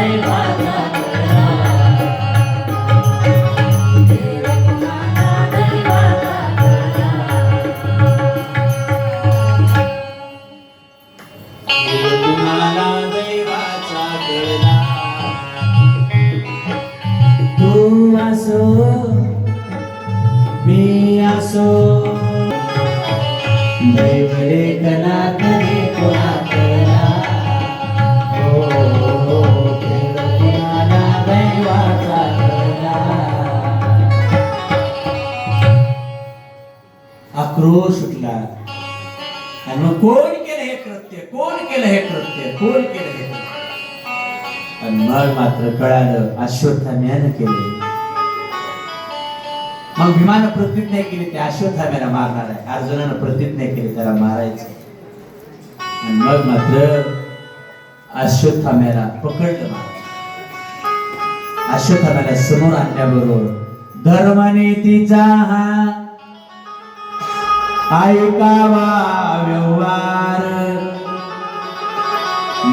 खेळ दैव लेखना तरी कोणा कळला हो, हो, दैवाचा कळला. आक्रोश उठला आणि मग कोण केलं हे कृत्य? कोण केलं हे कृत्य? कोण केलं हे आणि मग मात्र कळालं अश्वत्थाम्यानं केले मग भीमानं प्रतिज्ञा केली ते अश्वत्थाम्याला मारणार आहे. अर्जुनानं प्रतिज्ञा केली त्याला मारायचं. मग मात्र अश्वत्थाम्याला पकडलं महाराज अश्वत्थाम्याला समोर आणल्याबरोबर धर्माने तिचा हा ऐकावा व्यवहार.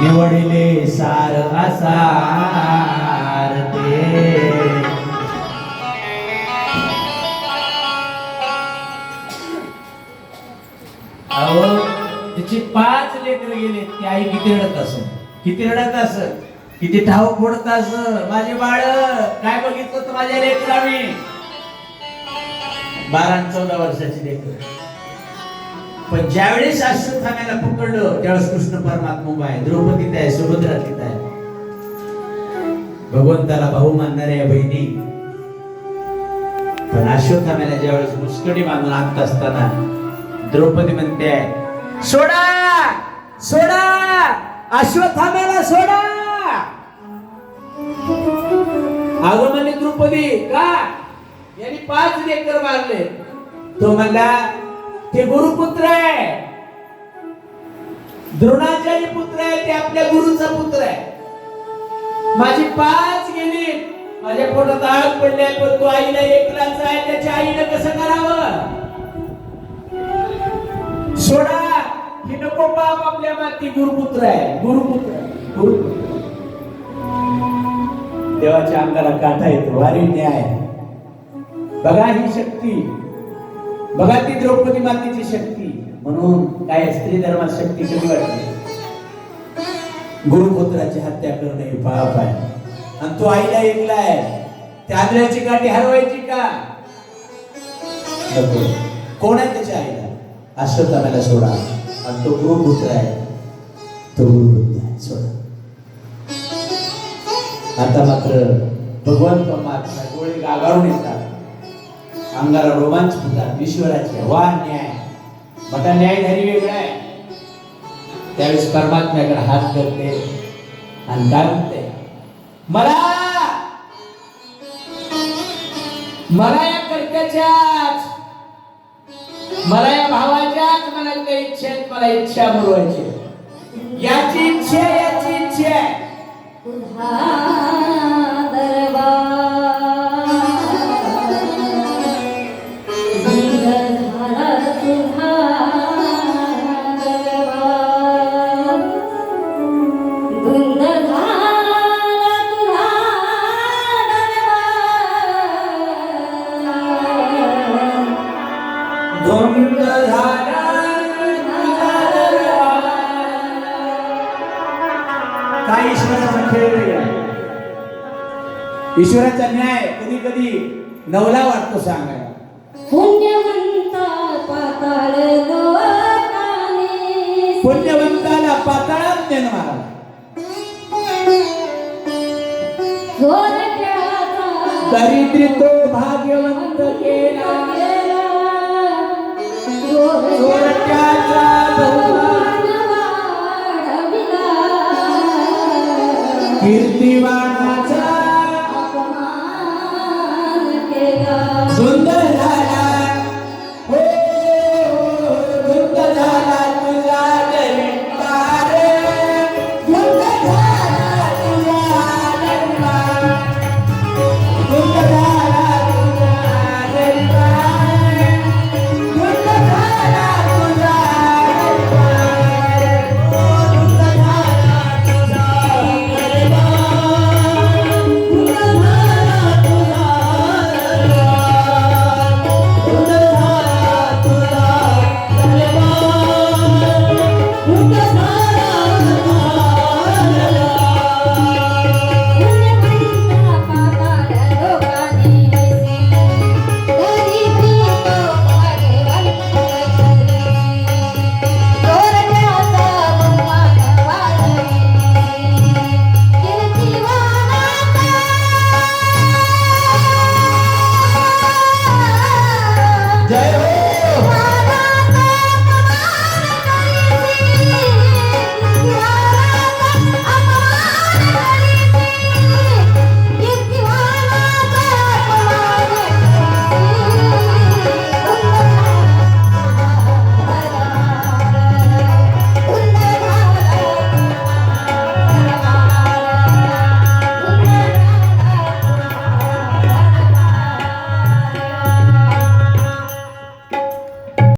निवडले सार असा. अहो तिची पाच लेकर गेले ती आई किती रडत असत किती रडत असत किती ठाव फोडत असत माझे बाळ काय बघितलं तर माझ्या लेकरा मी बारा चौदा वर्षाची लेकर. पण ज्यावेळेस अश्वत्थाम्याला पकडलं त्यावेळेस कृष्ण परमात्मा उभा आहे. द्रौपदीत आहे सुभद्रा तिथं आहे. भगवंताला भाऊ मानणाऱ्या बहिणी पण अश्वत्थाम्याला ज्यावेळेस मुस्कडी बांधून आणत असताना द्रौपदी म्हणते सोडा सोडा अश्वत्थाम्याला सोडा. अगं म्हणे द्रौपदी का? यांनी पाच लेकर मारले. तो म्हणला ते गुरुपुत्र आहे. द्रोणाचार्य पुत्र आहे ते आपल्या गुरुचा पुत्र आहे. माझी पाच गेली. माझ्या पोटात आग पडले पण तो आईला एकलाच आहे त्याच्या आईनं कसं करावं? सोडा. हे नको बाप आपल्या माती गुरुपुत्र आहे. गुरुपुत्र गुरुपुत्र. देवाच्या अंगाला काठा येतो. वारी न्याय. बघा ही शक्ती. बघा ती द्रौपदी मातेची शक्ती. म्हणून काय स्त्री धर्मात शक्ती कमी वाटते? गुरुपुत्राची हत्या करणे हे पाप आहे. आणि तो आईला ऐकला आहे. त्या आंधळ्याची गाठी हरवायची का? कोण आहे त्याची आई? अश्वत्थाम्याला सोडा. आणि तो गुरुपुत्र आहे. तो गुरुपुत्र आहे. सोडा. आता मात्र भगवान परमात्मा डोळे गागाळून येतात. अंगाला रोमांच होतात. ईश्वराचे वा न्याय. मोठा न्यायधारी वेगळा आहे. त्यावेळेस परमात्म्याकडे हात करते आणि काय म्हणते मला मला या कर्त्याच्या मला या भावाच्याच मनातल्या काही इच्छा आहेत मला इच्छा बोलवायची याची इच्छा याची इच्छा आहे. काय ईश्वराचा खेळ आहे. ईश्वराचा न्याय कधी कधी नवला वाटतो सांगायला. पुण्यवंताला पाताळात नेण महाराज दरिद्री तो भाग्यवंत केला. कीर्तिवान